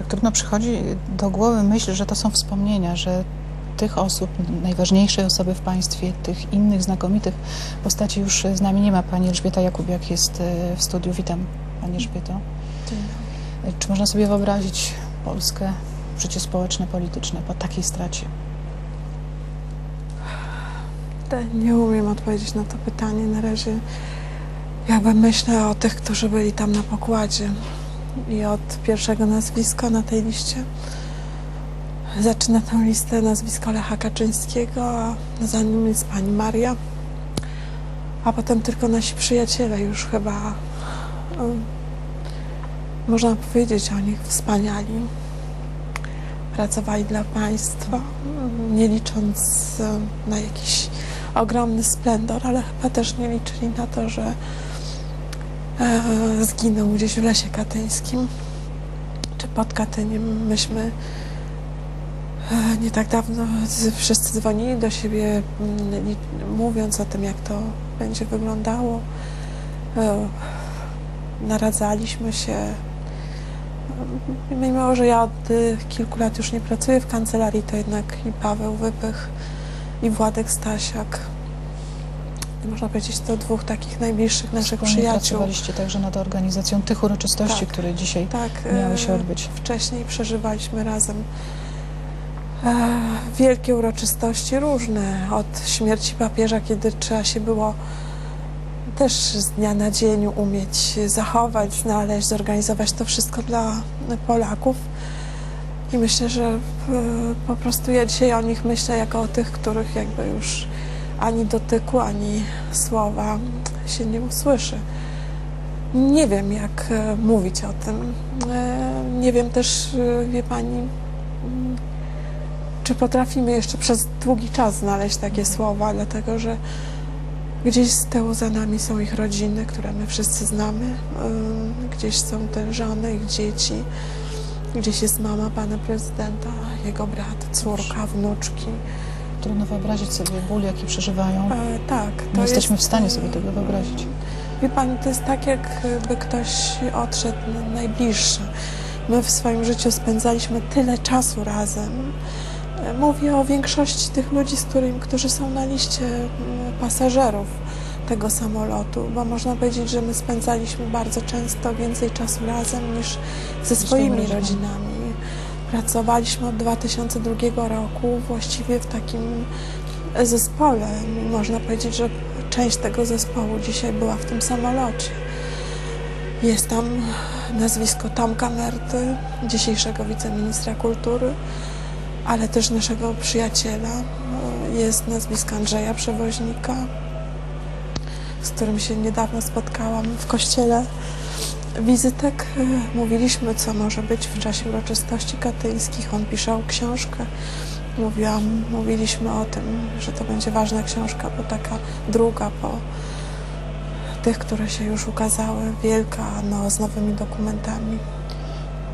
Tak trudno przychodzi do głowy myśl, że to są wspomnienia, że tych osób, najważniejszej osoby w państwie, tych innych znakomitych postaci już z nami nie ma. Pani Elżbieta Jakubiak jest e, w studiu. Witam Pani Elżbieto. Czy można sobie wyobrazić Polskę, życie społeczne, polityczne po takiej stracie? Nie umiem odpowiedzieć na to pytanie. Na razie jakby myślę o tych, którzy byli tam na pokładzie. I od pierwszego nazwiska na tej liście zaczyna tę listę nazwisko Lecha Kaczyńskiego, a za nim jest pani Maria. A potem tylko nasi przyjaciele już chyba można powiedzieć o nich wspaniali. Pracowali dla państwa, nie licząc na jakiś ogromny splendor, ale chyba też nie liczyli na to, że e, zginął gdzieś w lesie katyńskim czy pod Katyniem. Myśmy e, nie tak dawno wszyscy dzwonili do siebie, mm, mówiąc o tym, jak to będzie wyglądało. E, naradzaliśmy się. Mimo, że ja od kilku lat już nie pracuję w kancelarii, to jednak i Paweł Wypych, i Władek Stasiak. Można powiedzieć, to dwóch takich najbliższych naszych Wspólnie przyjaciół. pracowaliście także nad organizacją tych uroczystości, Tak. które dzisiaj Tak, miały e, się odbyć. Wcześniej przeżywaliśmy razem e, wielkie uroczystości różne. Od śmierci papieża, kiedy trzeba się było też z dnia na dzień umieć zachować, znaleźć, zorganizować to wszystko dla Polaków. I myślę, że e, po prostu ja dzisiaj o nich myślę jako o tych, których jakby już ani dotyku, ani słowa się nie usłyszy. Nie wiem, jak e, mówić o tym. E, Nie wiem też, e, wie Pani, czy potrafimy jeszcze przez długi czas znaleźć takie słowa, dlatego że gdzieś z tyłu za nami są ich rodziny, które my wszyscy znamy. Gdzieś są te żony, ich dzieci. Gdzieś jest mama pana prezydenta, jego brat, córka, wnuczki. Trudno wyobrazić sobie ból, jaki przeżywają. E, tak, to Nie jesteśmy jest, w stanie sobie tego wyobrazić. Wie Pani, to jest tak, jakby ktoś odszedł najbliższy. My w swoim życiu spędzaliśmy tyle czasu razem. E, Mówię o większości tych ludzi, z którymi, którzy są na liście pasażerów tego samolotu, bo można powiedzieć, że my spędzaliśmy bardzo często więcej czasu razem niż ze swoimi rodzinami. Pracowaliśmy od 2002 roku właściwie w takim zespole. Można powiedzieć, że część tego zespołu dzisiaj była w tym samolocie. Jest tam nazwisko Tomka Merty, dzisiejszego wiceministra kultury, ale też naszego przyjaciela. Jest nazwisko Andrzeja Przewoźnika, z którym się niedawno spotkałam w kościele wizytek. e, Mówiliśmy, co może być w czasie uroczystości katyńskich. On pisał książkę. Mówiłam, mówiliśmy o tym, że to będzie ważna książka, bo taka druga po tych, które się już ukazały, wielka, no, z nowymi dokumentami.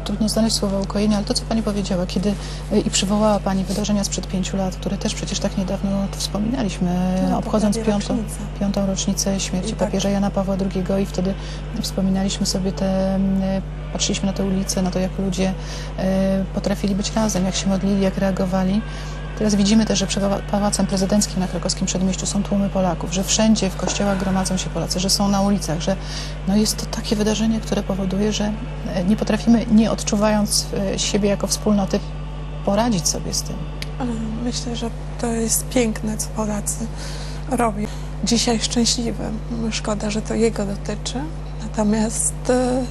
Trudno znaleźć słowa ukojenia, ale to, co Pani powiedziała, kiedy y, i przywołała Pani wydarzenia sprzed pięciu lat, które też przecież tak niedawno wspominaliśmy, No, obchodząc piątą, rocznica. piątą rocznicę śmierci I tak. papieża Jana Pawła II i wtedy wspominaliśmy sobie te, mm, patrzyliśmy na te ulice, na to, jak ludzie y, potrafili być razem, jak się modlili, jak reagowali. Teraz widzimy też, że przed Pałacem Prezydenckim na krakowskim przedmieściu są tłumy Polaków, że wszędzie w kościołach gromadzą się Polacy, że są na ulicach, że no jest to takie wydarzenie, które powoduje, że e, nie potrafimy, nie odczuwając e, siebie jako wspólnoty, poradzić sobie z tym. Myślę, że to jest piękne, co Polacy robią. Dzisiaj szczęśliwy. Szkoda, że to jego dotyczy. Natomiast e,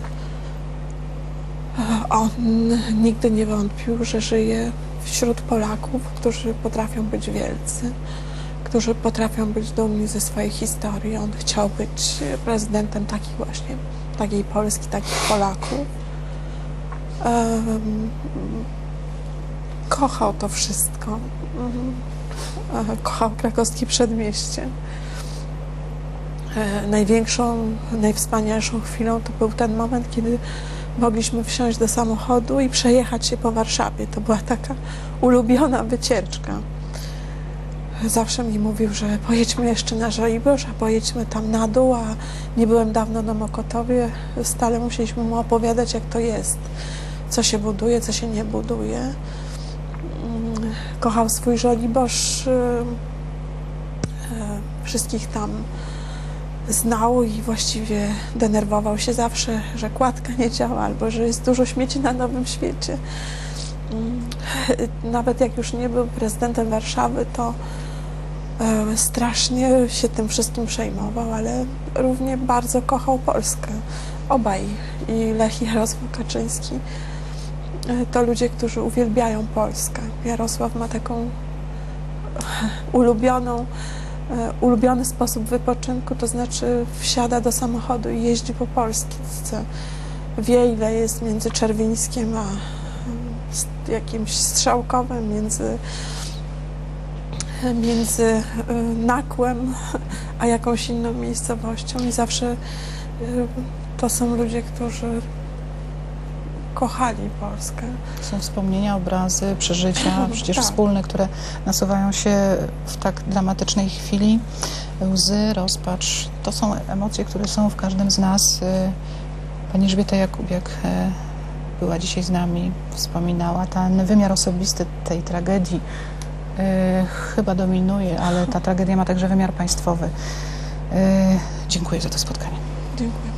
on nigdy nie wątpił, że żyje wśród Polaków, którzy potrafią być wielcy, którzy potrafią być dumni ze swojej historii. On chciał być prezydentem takich właśnie, takiej Polski, takich Polaków. Em, kochał to wszystko. E, Kochał krakowskie przedmieście. E, Największą, najwspanialszą chwilą to był ten moment, kiedy mogliśmy wsiąść do samochodu i przejechać się po Warszawie. To była taka ulubiona wycieczka. Zawsze mi mówił, że pojedźmy jeszcze na Żoliborz, a pojedźmy tam na dół, a nie byłem dawno na Mokotowie. Stale musieliśmy mu opowiadać, jak to jest co się buduje, co się nie buduje. Mm, Kochał swój Żoliborz, y, y, wszystkich tam znał i właściwie denerwował się zawsze, że kładka nie działa albo że jest dużo śmieci na Nowym Świecie. Mm, Nawet jak już nie był prezydentem Warszawy, to e, strasznie się tym wszystkim przejmował, ale równie bardzo kochał Polskę. Obaj, i Lech i Jarosław Kaczyński, e, to ludzie, którzy uwielbiają Polskę. Jarosław ma taką ulubioną, e, ulubiony sposób wypoczynku, to znaczy wsiada do samochodu i jeździ po Polsce. Wie, ile jest między Czerwińskiem a s- jakimś Strzałkowem, między, między y, Nakłem a jakąś inną miejscowością i zawsze to są ludzie, którzy kochali Polskę. Są wspomnienia, obrazy, przeżycia, przecież Tak. wspólne, które nasuwają się w tak dramatycznej chwili. Łzy, rozpacz, to są emocje, które są w każdym z nas. Y, Pani Elżbieta Jakubiak e, była dzisiaj z nami, wspominała. Ten wymiar osobisty tej tragedii e, chyba dominuje, ale ta tragedia ma także wymiar państwowy. E, Dziękuję za to spotkanie. Dziękuję.